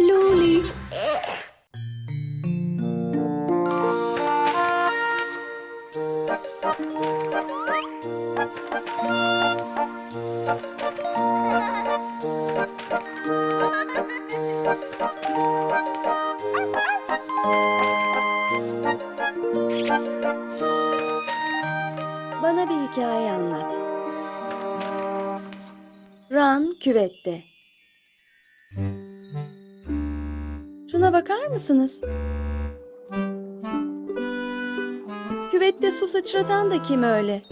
Luli. Bana bir hikaye anlat. Ran küvette. Şuna bakar mısınız? Küvette su sıçratan da kim öyle?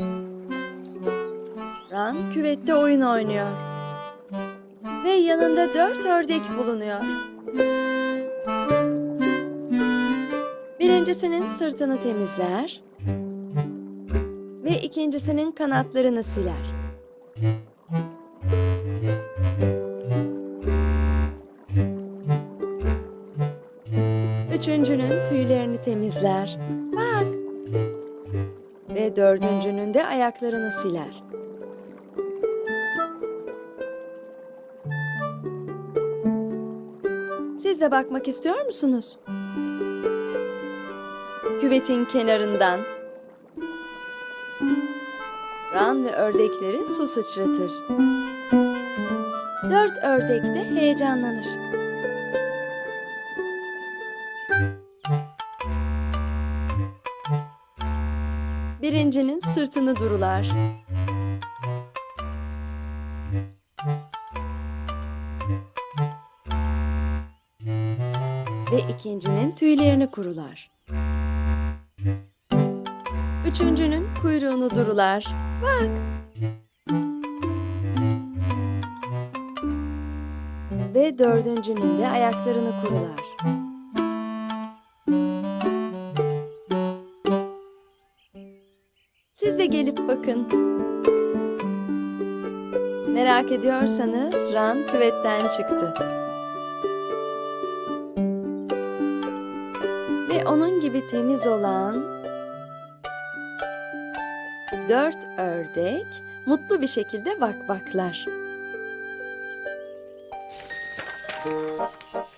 Ran küvette oyun oynuyor. Ve yanında dört ördek bulunuyor. Birincisinin sırtını temizler ve ikincisinin kanatlarını siler. Temizler. Bak. Ve dördüncünün de ayaklarını siler. Siz de bakmak istiyor musunuz? Küvetin kenarından. Ran ve ördekleri su sıçratır. Dört ördek de heyecanlanır. Birincinin sırtını durular. Ve ikincinin tüylerini kurular. Üçüncünün kuyruğunu durular. Bak. Ve dördüncünün de ayaklarını kurular. De gelip bakın. Merak ediyorsanız Ran küvetten çıktı. Ve onun gibi temiz olan dört ördek mutlu bir şekilde vakvaklar.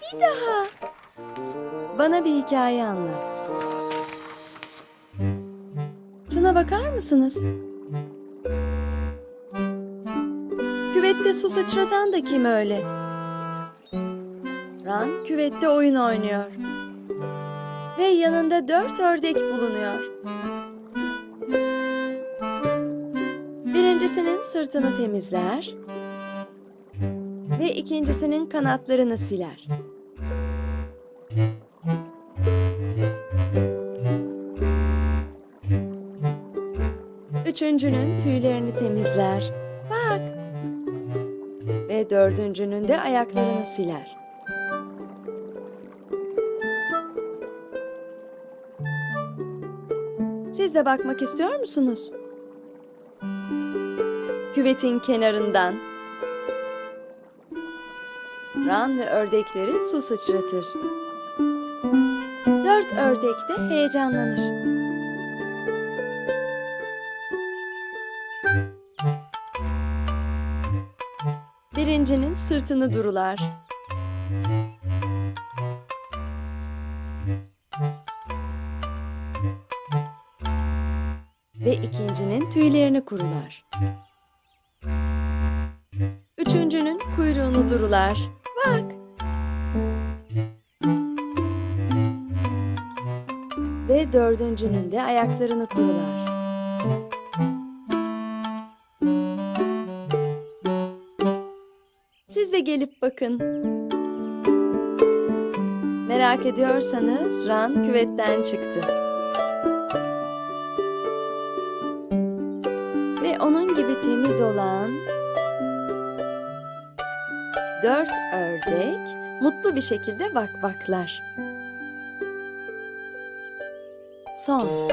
Bir daha. Bana bir hikaye anlat. Şuna bakar mısınız? Küvette su sıçratan da kim öyle? Ran küvette oyun oynuyor. Ve yanında dört ördek bulunuyor. Birincisinin sırtını temizler ve ikincisinin kanatlarını siler. Üçüncünün tüylerini temizler. Bak. Ve dördüncünün de ayaklarını siler. Siz de bakmak istiyor musunuz? Küvetin kenarından. Ran ve ördekleri su sıçratır. Dört ördek de heyecanlanır. Birincinin sırtını durular. Ve ikincinin tüylerini kurular. Üçüncünün kuyruğunu durular. Bak. Ve dördüncünün de ayaklarını kurular. De gelip bakın. Merak ediyorsanız Ran küvetten çıktı. Ve onun gibi temiz olan dört ördek mutlu bir şekilde vakvaklar. Son.